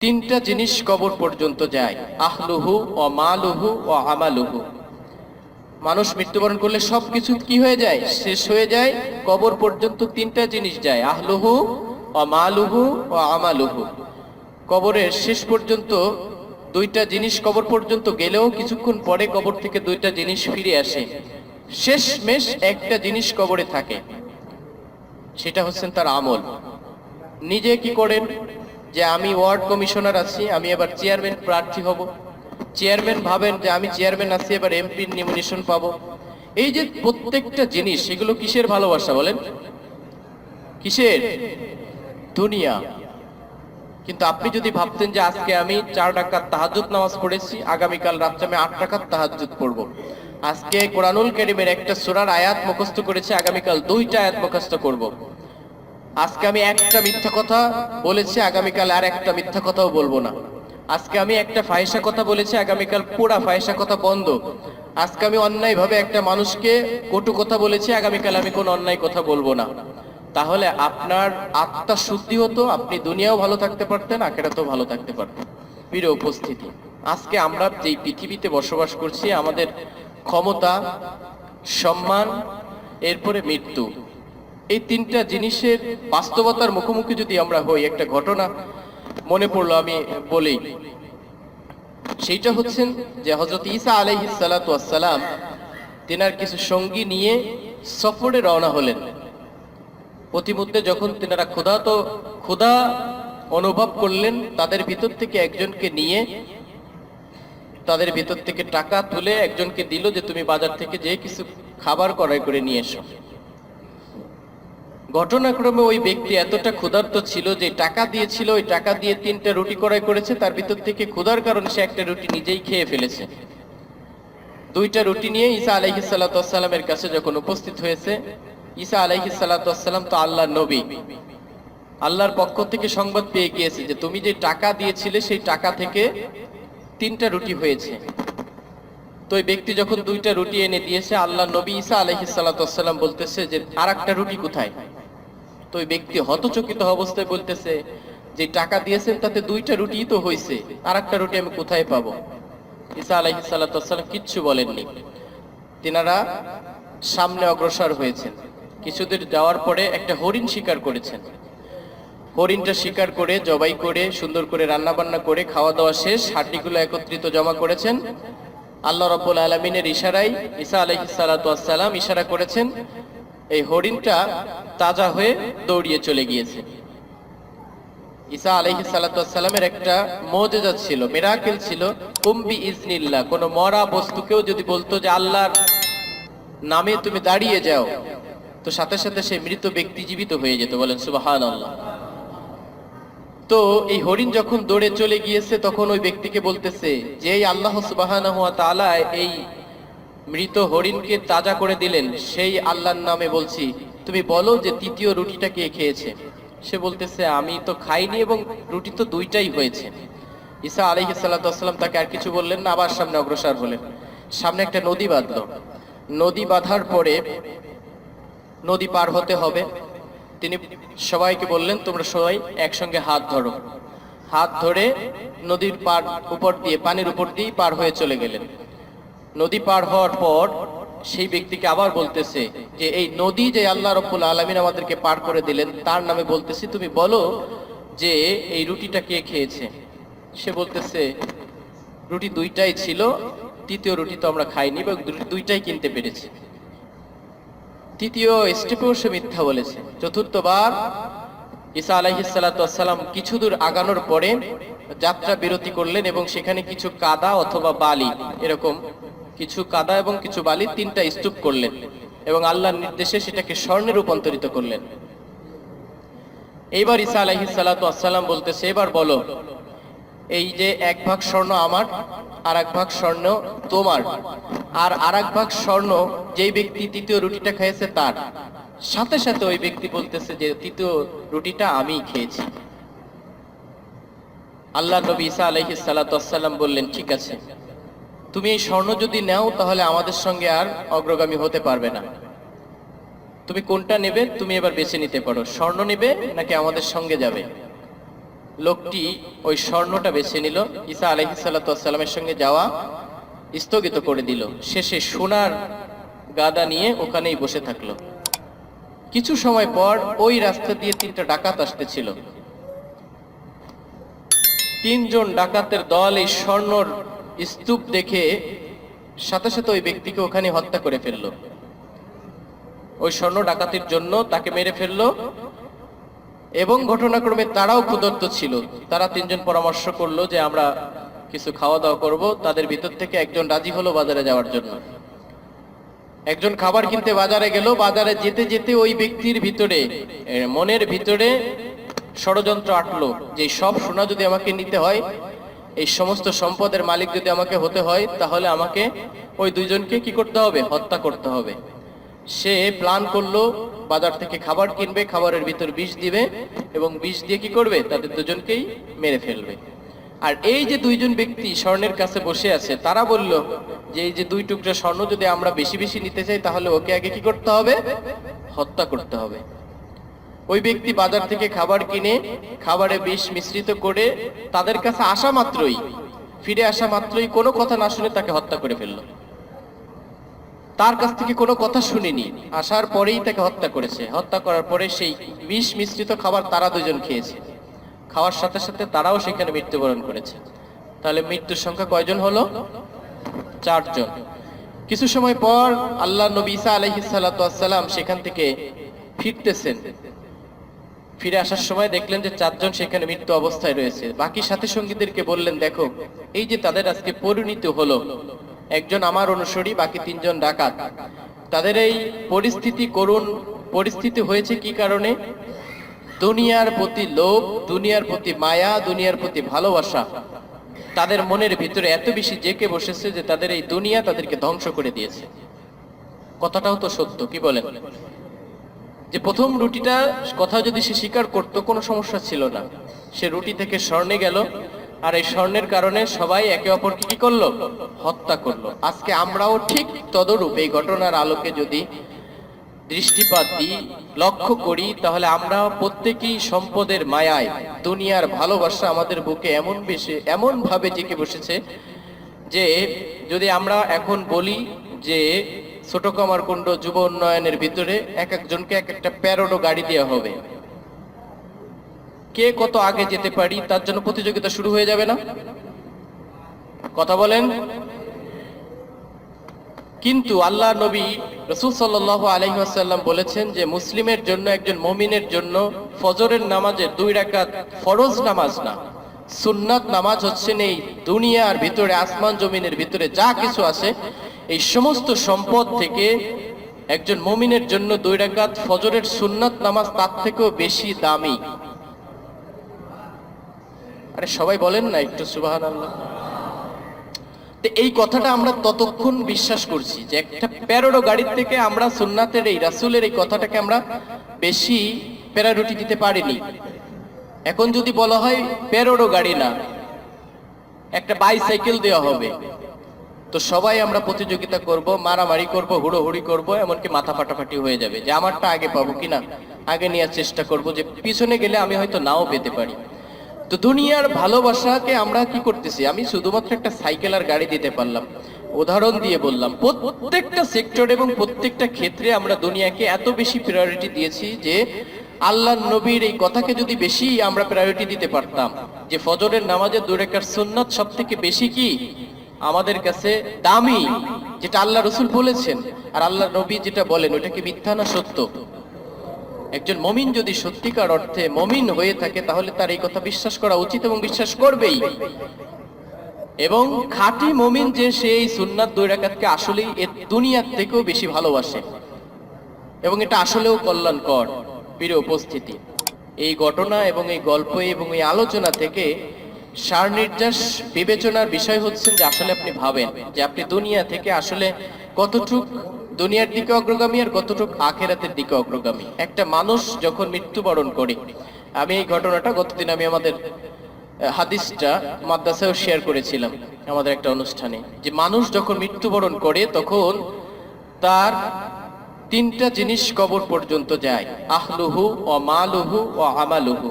তিনটা জিনিস কবর পর্যন্ত যায়, আহলুহু ও মালুহু ও আমালুহু। মানুষ মৃত্যুবরণ করলে সব কিছু কি হয়ে যায়? শেষ হয়ে যায়, কবর পর্যন্ত তিনটা জিনিস যায়, আহলুহু ও মালুহু ও আমালুহু। কবরের শেষ পর্যন্ত দুইটা জিনিস কবর পর্যন্ত গেলেও কিছুক্ষণ পরে কবর থেকে দুইটা জিনিস ফিরে আসে। শেষ মেশ একটা জিনিস কবরে থাকে, সেটা হচ্ছেন তার আমল। নিজে কি করেন? যে আমি ওয়ার্ড কমিশনার আছি, আমি এবার চেয়ারম্যান প্রার্থী হব। চেয়ারম্যান ভাবেন যে আমি চেয়ারম্যান আছি, এবার এমপির নিমিনেশন পাবো। এই যে প্রত্যেকটা জিনিস, এগুলো কিসের ভালোবাসা বলেন? কিসের? দুনিয়া। কিন্তু আপনি যদি ভাবতেন যে আজকে আমি চার টাকার তাহাজুদ নামাজ পড়েছি, আগামীকাল রাত্রে আমি আট টাকার তাহাজুদ পড়ব। আজকে কোরআনুল করিমের একটা সুরার আয়াত মুখস্থ করেছি, আগামীকাল দুইটা আয়াত মুখস্থ করব। আজকে আমি একটা মিথ্যা কথা বলেছি, আগামীকাল আর একটা মিথ্যা কথাও বলব না। আজকে আমি একটা ফায়সা কথা বলেছি, আগামীকাল পুরা ফায়সা কথা বন্ধ। আজকে আমি অন্যায়ভাবে একটা মানুষকে কটু কথা বলেছি, আগামীকাল আমি কোনো অন্যায় কথা বলব না। তাহলে আপনার আত্মা শুদ্ধি হতো, আপনি দুনিয়াও ভালো থাকতে পারতেন, আখেরাতেও ভালো থাকতে পারতেন। প্রিয় উপস্থিতি, আজকে আমরা যেই পৃথিবীতে বসবাস করছি, আমাদের ক্ষমতা, সম্মান, এরপরে মৃত্যু। এই তিনটা জিনিসের বাস্তবতার মুখোমুখি যদি আমরা হই, একটা ঘটনা মনে পড়ল, আমি বলি। সেইটা হচ্ছেন যে হজরত ঈসা আলহি সালাতাম তেনার কিছু সঙ্গী নিয়ে সফরে রওনা হলেন। প্রতিমধ্যে যখন তেনারা ক্ষুধা তো ক্ষুধা অনুভব করলেন, তাদের ভিতর থেকে একজনকে নিয়ে, তাদের ভিতর থেকে টাকা তুলে একজনকে দিল যে, তুমি বাজার থেকে যে কিছু খাবার ক্রয় করে নিয়ে এসো। ঘটনাক্রমে ওই ব্যক্তি এতটা ক্ষুধার্ত ছিল যে টাকা দিয়েছিল, ওই টাকা দিয়ে তিনটা রুটি ক্রয় করেছে, তার ভিতর থেকে ক্ষুধার কারণে সে একটা রুটি নিজেই খেয়ে ফেলেছে। দুইটা রুটি নিয়ে ঈসা আলাইহি কাছে যখন উপস্থিত হয়েছে, ঈসা আলাইহি সাল্লাম তো আল্লাহর নবী। আল্লাহর পক্ষ থেকে সংবাদ পেয়ে গিয়েছে যে তুমি যে টাকা দিয়েছিলে, সেই টাকা থেকে তিনটা রুটি হয়েছে। তো ওই ব্যক্তি যখন দুইটা রুটি এনে দিয়েছে আল্লাহ নবী ঈসা আলহি সাল্লাম বলতেছে যে আর একটা রুটি কোথায়? তো ওই ব্যক্তি হতচকিত অবস্থায় বলতেছে, যে টাকা দিয়েছেন তাতে দুইটা রুটি তো হয়েছে আর একটা রুটি আমি কোথায় পাবো? ঈসা আলহি সাল্লাম কিচ্ছু বলেননি। তিনারা সামনে অগ্রসর হয়েছেন। কিছুদিন যাওয়ার পরে একটা হরিণ শিকার করেছেন। হরিণটা শিকার করে, জবাই করে, সুন্দর করে রান্না বান্না করে খাওয়া দাওয়া শেষ হাড্ডিগুলো একত্রিত জমা করেছেন। আল্লাহ রব্বুল আলমিনের ইশারাই ঈসা আলহি সালাতাম ইশারা করেছেন এই হরিণটা তাজা হয়ে দৌড়িয়ে চলে গিয়েছে। ঈসা আলহি সালাতামের একটা মজেজা ছিল, মেরাকেল ছিল, কুম্বি ইজনিল্লাহ, কোনো মরা বস্তুকেও যদি বলতো যে আল্লাহর নামে তুমি দাঁড়িয়ে যাও, তো সাথে সাথে সেই মৃত ব্যক্তি জীবিত হয়ে যেত, বলেন সুবাহান আল্লাহ তো এই হরিণ যখন দৌড়ে চলে গিয়েছে, তখন ওই ব্যক্তিকে বলতেছে যে, এই আল্লাহ সুবাহান এই মৃত হরিণকে তাজা করে দিলেন। সেই আল্লাহর নামে বলছি, তুমি বলো যে তৃতীয় রুটিটা কে খেয়েছে? সে বলতেছে, আমি তো খাইনি এবং রুটি তো দুইটাই হয়েছে। ঈসা আলহি সাল্লাম তাকে আর কিছু বললেন না, আবার সামনে অগ্রসর হলেন। সামনে একটা নদী বাঁধলো। নদী বাঁধার পরে নদী পার হতে হবে। তিনি সবাইকে বললেন, তোমরা সবাই একসঙ্গে হাত ধরো। হাত ধরে নদীর পার উপর দিয়ে, পানির উপর দিয়ে পার হয়ে চলে গেলেন। নদী পার হওয়ার পর সেই ব্যক্তিকে আবার বলতেছে যে, এই নদী যে আল্লাহ রব্বুল আলমিন আমাদেরকে পার করে দিলেন, তার নামে বলতেছি, তুমি বলো যে, এই রুটিটা কে খেয়েছে? সে বলতেছে, রুটি দুইটাই ছিল, তৃতীয় রুটি তো আমরা খাইনি বা দুইটাই কিনতে পেরেছি। তৃতীয় স্টেপেও সে মিথ্যা বলেছে। চতুর্থবার ঈসা আলাইহিসাল্লাম কিছু দূর আগানোর পরে যাত্রা বিরতি করলেন এবং সেখানে কিছু কাদা অথবা বালি, এরকম কিছু কাদা এবং কিছু বালি তিনটা স্তূপ করলেন এবং আল্লাহর নির্দেশে সেটাকে স্বর্ণে রূপান্তরিত করলেন। এইবার ঈসা আলাইহিসাল্লাম বলতেছে, এবার বলো, এই যে এক ভাগ স্বর্ণ আমার আর এক ভাগ স্বর্ণ তোমার, আর আর এক ভাগ স্বর্ণ যেই ব্যক্তি তৃতীয় রুটিটা খেয়েছে তার, সাথে সাথে ওই ব্যক্তি বলতেছে যে তৃতীয় রুটিটা আমি খেয়েছি। আল্লাহ নবী ঈসা আলহি সাল্লাম বললেন, ঠিক আছে তুমি এই স্বর্ণ যদি নাও, তাহলে আমাদের সঙ্গে আর অগ্রগামী হতে পারবে না। তুমি কোনটা নেবে, তুমি এবার বেছে নিতে পারো। স্বর্ণ নেবে নাকি আমাদের সঙ্গে যাবে? লোকটি ওই স্বর্ণটা বেছে নিল। ঈসা আলহিসাল্লামের সঙ্গে যাওয়া স্থগিত করে দিল। শেষে সোনার গাদা নিয়ে ওখানেই বসে থাকল। কিছু সময় পর ওই রাস্তা দিয়ে তিনটা ডাকাত আসতেছিল। তিনজন ডাকাতের দল এই স্বর্ণর স্তূপ দেখে সাথে সাথে ওই ব্যক্তিকে ওখানে হত্যা করে ফেলল। ওই স্বর্ণ ডাকাতির জন্য তাকে মেরে ফেলল এবং ঘটনাক্রমে তারাও ক্ষুদত্ত ছিল। তারা তিনজন পরামর্শ করল যে আমরা কিছু খাওয়া দাওয়া করব, তাদের ভিতর থেকে একজন রাজি হলো বাজারে যাওয়ার জন্য। একজন খাবার কিনতে বাজারে গেল, বাজারে যেতে যেতে ওই ব্যক্তির ভিতরে মনের ভিতরে ষড়যন্ত্র আটলো যে সব সোনা যদি আমাকে নিতে হয় এই সমস্ত সম্পদের মালিক যদি আমাকে হতে হয়, তাহলে আমাকে ওই দুইজনকে কি করতে হবে? হত্যা করতে হবে। সে প্ল্যান করল, বাজার থেকে খাবার কিনবে, খাবারের ভিতর বিষ দিবে এবং বিষ দিয়ে কি করবে? তাদের দুজনকেই মেরে ফেলবে। আর এই যে দুইজন ব্যক্তি স্বর্ণের কাছে বসে আছে, তারা বলল যে এই যে দুই টুকরা স্বর্ণ যদি আমরা বেশি বেশি নিতে চাই, তাহলে ওকে আগে কি করতে হবে? হত্যা করতে হবে। ওই ব্যক্তি বাজার থেকে খাবার কিনে খাবারে বিষ মিশ্রিত করে তাদের কাছে আসা মাত্রই, ফিরে আসা মাত্রই কোনো কথা না শুনে তাকে হত্যা করে ফেলল। তার কাছ থেকে কোনো কথা শুনিনি। আসার পরেই তাকে হত্যা করেছে। হত্যা করার পরে সেই বিষ মিশ্রিত খাবার তারা দুজন খেয়েছে। খাওয়ার সাথে সাথে তারাও সেখানে মৃত্যুবরণ করেছে। তাহলে মৃত্যুর সংখ্যা কয়জন হলো? চারজন। কিছু সময় পর আল্লাহ নবী ঈসা আলাইহিস সালাম সেখান থেকে ফিরতেছেন। ফিরে আসার সময় দেখলেন যে চারজন সেখানে মৃত্যু অবস্থায় রয়েছে। বাকি সাথে সঙ্গীদেরকে বললেন, দেখো, এই যে তাদের আজকে পরিণতি হলো, একজন আমার অনুসরী, বাকি তিনজন ডাকাত। তাদের এই পরিস্থিতি করুণ পরিস্থিতি হয়েছে কি কারণে? দুনিয়ার প্রতি লোভ, দুনিয়ার প্রতি মায়া, দুনিয়ার প্রতি ভালোবাসা। তাদের মনের ভিতরে এত বেশি জেকে বসেছে যে তাদের এই দুনিয়া তাদেরকে ধ্বংস করে দিয়েছে। কথাটাও তো সত্য, কি বলেন? যে প্রথম রুটিটা কথা যদি সে স্বীকার করতো, কোনো সমস্যা ছিল না। সে রুটি থেকে স্বর্ণে গেল, আর এই স্বর্ণের কারণে সবাই একে অপরকে কি করল? হত্যা করল। আজকে আমরাও ঠিক তদরূপ এই ঘটনার আলোকে যদি দৃষ্টিপাত দিই, লক্ষ্য করি, তাহলে আমরা প্রত্যেকেই সম্পদের মায়ায়, দুনিয়ার ভালোবাসা আমাদের বুকে এমন বেশি এমন ভাবে জেঁকে বসেছে যে, যদি আমরা এখন বলি যে ছোট কামারকুণ্ড যুব উন্নয়নের ভিতরে এক একজনকে এক একটা প্যারোডো গাড়ি দেওয়া হবে। কে কত আগে যেতে পারি, তার জন্য প্রতিযোগিতা শুরু হয়ে যাবে না? কথা বলেন। কিন্তু আল্লাহ নবী রসুল সাল্লাহ আলহিহাসাল্লাম বলেছেন যে, মুসলিমের জন্য, একজন মমিনের জন্য ফজরের নামাজের দুই রাকাত ফরজ নামাজ না। সুন্নাত নামাজ হচ্ছেন এই দুনিয়ার ভিতরে, আসমান জমিনের ভিতরে যা কিছু আছে এই সমস্ত সম্পদ থেকে একজন মমিনের জন্য দুই ফজরের সুন্নাত নামাজ তার থেকেও বেশি দামি। আরে সবাই বলেন না একটু সুবাহান তো এই কথাটা আমরা ততক্ষণ বিশ্বাস করছি যে একটা প্যারোডো গাড়ির থেকে আমরা সুন্নাতের এই রাসুলের এই কথাটাকে আমরা বেশি প্যারারুটি দিতে পারিনি। এখন যদি বলা হয় প্যারোডো গাড়ি না, একটা বাইসাইকেল দেওয়া হবে। তো সবাই আমরা প্রতিযোগিতা করব, মারামারি করব, হুড়োহুড়ি করব, এমনকি মাথা ফাটাফাটি হয়ে যাবে। যে আমারটা আগে পাবো কিনা, আগে নেওয়ার চেষ্টা করব যে পিছনে গেলে আমি হয়তো নাও পেতে পারি। তো দুনিয়ার ভালোবাসাকে আমরা কি করতেছি? আমি শুধুমাত্র একটা সাইকেল আর গাড়ি দিতে পারলাম। উদাহরণ দিয়ে বললাম, প্রত্যেকটা সেক্টর এবং প্রত্যেকটা ক্ষেত্রে আমরা দুনিয়াকে এত বেশি প্রায়োরিটি দিয়েছি যে আল্লাহ নবীর এই কথাকে যদি বেশি আমরা প্রায়োরিটি দিতে পারতাম, যে ফজরের নামাজের দুরেকার সুন্নত সব থেকে বেশি কি? আমাদের কাছে দামি, যেটা আল্লাহ রসুল বলেছেন, আর আল্লাহ নবী যেটা বলেন ওটা কি মিথ্যা না সত্য? একজন মমিন যদি সত্যিকার অর্থে মমিন হয়ে থাকে, তাহলে তার এই কথা বিশ্বাস করা উচিত এবং বিশ্বাস করবেই। এবং খাঁটি মমিন যে সেই সুন্নাত দুই রাকাতকে আসলেই এর দুনিয়ার থেকেও বেশি ভালোবাসে। এবং এটা আসলেও কল্যাণকর। প্রিয় উপস্থিতি, এই ঘটনা এবং এই গল্প এবং এই আলোচনা থেকে সার নির্যাস বিবেচনার বিষয় হচ্ছেন যে আসলে আপনি ভাবেন যে আপনি দুনিয়া থেকে আসলে কতটুক দুনিয়ার দিকে অগ্রগামী আর কতটুক আখেরাতের দিকে অগ্রগামী। একটা মানুষ যখন মৃত্যুবরণ করে, আমি এই ঘটনাটা গতদিন আমি আমাদের হাদিসটা মাদ্রাসায় শেয়ার করেছিলাম আমাদের একটা অনুষ্ঠানে। যে মানুষ যখন মৃত্যুবরণ করে, তখন তার তিনটা জিনিস কবর পর্যন্ত যায়, আহলুহু ও মালুহু ও আমালুহু।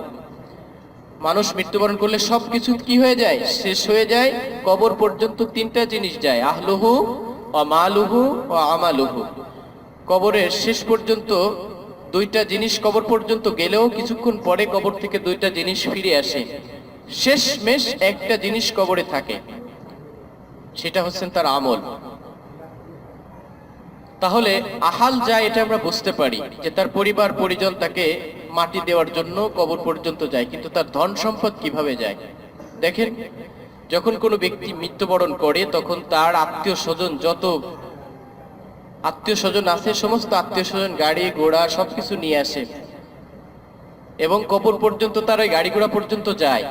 মানুষ মৃত্যুবরণ করলে সবকিছু কি হয়ে যায়? শেষ হয়ে যায়, কবর পর্যন্ত তিনটা জিনিস যায়, আহলুহু ও মালুহু ও আমালুহু। কবরের শেষ পর্যন্ত দুইটা জিনিস কবর পর্যন্ত গেলেও কিছুক্ষণ পরে কবর থেকে দুইটা জিনিস ফিরে আসে। শেষ মেশ একটা জিনিস কবরে থাকে, সেটা হচ্ছেন তার আমল। তাহলে আহাল যায় এটা আমরা বুঝতে পারি, যে তার পরিবার পরিজন তাকে মাটি দেওয়ার জন্য, কবর পর্যন্ত যায়, কিন্তু তার ধন সম্পদ কীভাবে যায়? দেখেন, যখন কোনো ব্যক্তি মৃত্যুবরণ করে, তখন তার আত্মীয় স্বজন যত আত্মীয় স্বজন আছে, সমস্ত আত্মীয় স্বজন গাড়ি, ঘোড়া, সবকিছু নিয়ে আসে। এবং কবর পর্যন্ত তার ওই গাড়ি ঘোড়া পর্যন্ত যায়।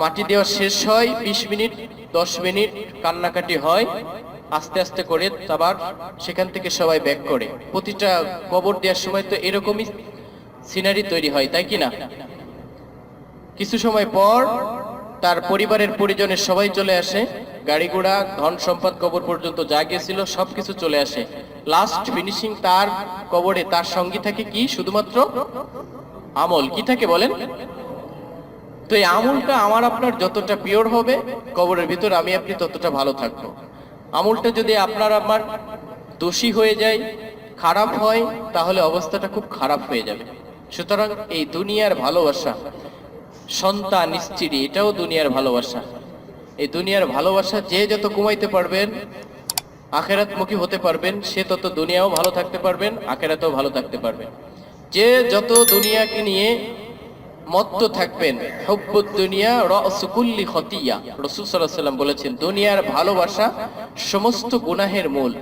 মাটি দেওয়া শেষ হয়, বিশ মিনিট, দশ মিনিট, কান্নাকাটি হয়। আস্তে আস্তে করে আবার সেখান থেকে সবাই ব্যাক করে। প্রতিটা কবর দেওয়ার সময় তো এরকমই সিনারি তৈরি হয়, তাই কি না? কিছু সময় পর তার পরিবারের পরিজনের সবাই চলে আসে। গাড়ি ঘোড়া, ধন সম্পদ কবর পর্যন্ত যা গিয়েছিল সবকিছু চলে আসে। লাস্ট ফিনিশিং তার কবরে, তার সঙ্গী থাকে কি? শুধুমাত্র আমল। কি থাকে বলেন? তো এই আমলটা আমার আপনার যতটা পিওর হবে, কবরের ভিতর আমি আপনি ততটা ভালো থাকব। আমলটা যদি আপনার আমার দোষী হয়ে যায়, খারাপ হয়, তাহলে অবস্থাটা খুব খারাপ হয়ে যাবে। সুতরাং এই দুনিয়ার ভালোবাসা সন্তান, স্ত্রী, এটাও দুনিয়ার ভালোবাসা। এই দুনিয়ার ভালোবাসা যে যত কমাইতে পারবেন, আখেরাতমুখী হতে পারবেন, সে তত দুনিয়াও ভালো থাকতে পারবেন, আখেরাতেও ভালো থাকতে পারবেন। যে যত দুনিয়াকে নিয়ে মত্ত থাকবেন। হব্বুদ দুনিয়া রসুকুল্লি খতিয়া রসুল বলেছেন, দুনিয়ার ভালোবাসা সমস্ত গুনাহের মূল।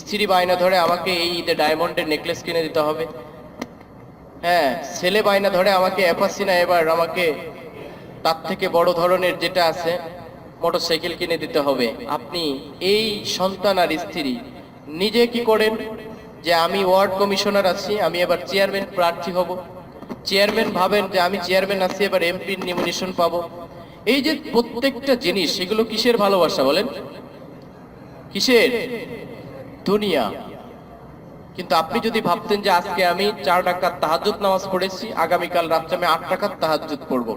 স্ত্রী বায়না ধরে আমাকে এই ঈদে ডায়মন্ডের নেকলেস কিনে দিতে হবে। হ্যাঁ ছেলে বায়না ধরে আমাকে অ্যাপাসিনা এবার আমাকে তার থেকে বড় ধরনের যেটা আছে মোটরসাইকেল কিনে দিতে হবে। আপনি এই সন্তান আর স্ত্রী, নিজে কি করেন যে আমি ওয়ার্ড কমিশনার আছি, আমি এবার চেয়ারম্যান প্রার্থী হব? চেয়ারম্যান ভাবেন যে আমি চেয়ারম্যান আছি, এবার এমপির নিমিনেশন পাবো। এই যে প্রত্যেকটা জিনিস, এগুলো কিসের ভালোবাসা বলেন? কিসের? দুনিয়া। কিন্তু আপনি যদি ভাবতেন যে আজকে আমি চার টাকার তাহাজুদ নামাজ পড়েছি, আগামীকাল রাত্রে আমি আট টাকার তাহাজুদ পড়ব।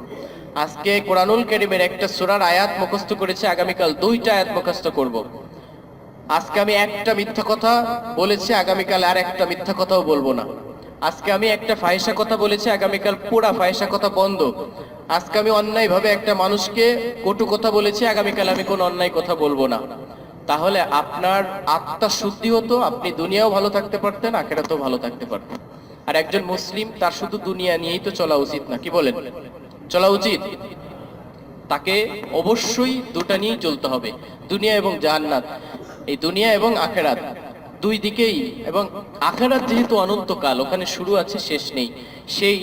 আজকে কোরআনুল করিমের একটা সোনার আয়াত মুখস্থ করেছি, আগামীকাল দুইটা আয়াত মুখস্থ করব। আজকে আমি একটা মিথ্যা কথা বলেছি, আগামীকাল আর একটা মিথ্যা কথাও বলব না। আজকে আমি একটা ফাহিসা কথা বলেছি, আগামীকাল পুরা ফাহিসা কথা বন্ধ। আজকে আমি অন্যায়ভাবে একটা মানুষকে কটু কথা বলেছি, আগামীকাল আমি কোনো অন্যায় কথা বলব না। তাহলে আপনার আত্মা শুদ্ধি হতো, আপনি দুনিয়াও ভালো থাকতে পারতেন, আখেরাতেও ভালো থাকতে পারতেন। আর একজন মুসলিম, তার শুধু দুনিয়া নিয়েই তো চলা উচিত না, কি বলেন? চলা উচিত। তাকে অবশ্যই দুটা নিয়েই চলতে হবে, দুনিয়া এবং জান্নাত। এই দুনিয়া এবং আখেরাত। দুই দিকেই এবং আখেরাত যেহেতু অনন্তকাল, ওখানে শুরু আছে, শেষ নেই। সেই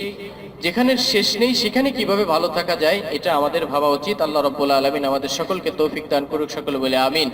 যেখানে শেষ নেই, সেখানে কীভাবে ভালো থাকা যায়, এটা আমাদের ভাবা উচিত। আল্লাহ রব্বুল আলমিন আমাদের সকলকে তৌফিক দান করুক, সকল বলে আমিন।